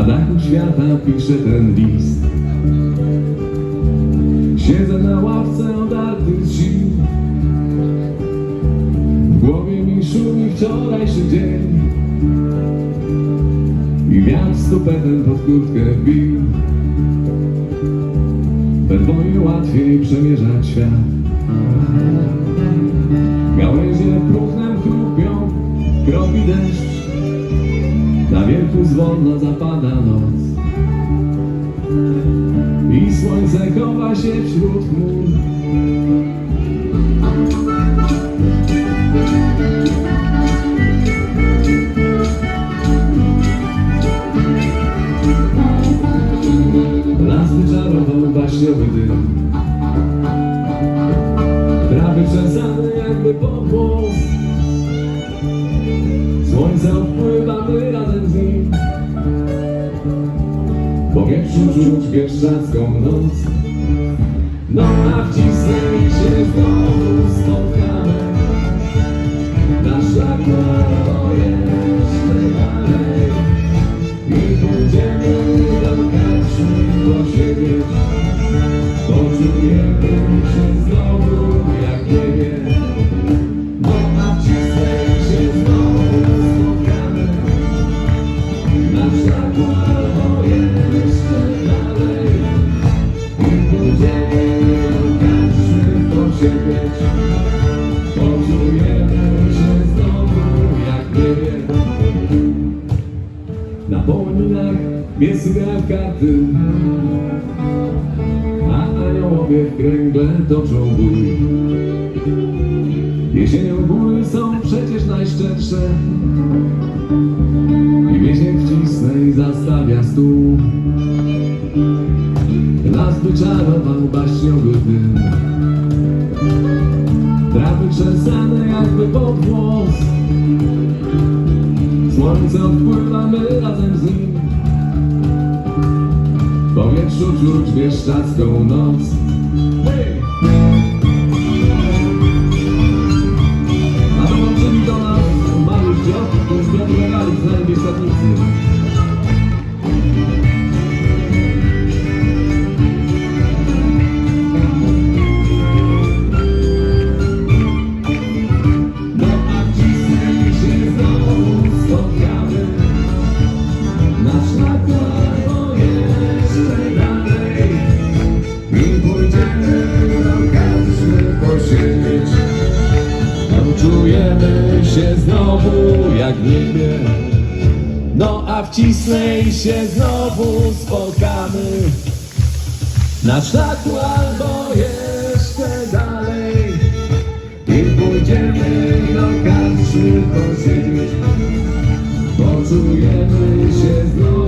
Na dachu świata piszę ten list. Siedzę na ławce odarty z sił W głowie mi szumi wczorajszy dzień. I wiatr stupetem pod kurtkę wbił We łatwiej przemierzać świat. Gałęzie próchnem chrupią, kropi deszcz Wieku zwolna zapada noc. I słońce chowa się wśród chmur. Las wyczarował baśniowy dym. Trawy przesady jakby powłos Słońce W powietrzu czuć bieszczacką noc. No a wcisnęli się znowu spotkamy w karty A aniołowie w kręgle toczą bój. Jesienią góry są przecież najszczersze. I wiesień wcisnę i zastawia stół. Las wyczarował baśniowy dym. Trawy trzęsane jakby pod włos. Słońce odpływa, my razem z nim W powietrzu czuć bieszczacką noc Hej! Się znowu jak w niebie. No a wcisnęli się znowu spotkamy. Na szlaku albo jeszcze dalej. I pójdziemy do karczmy posiedzieć Poczujemy się znowu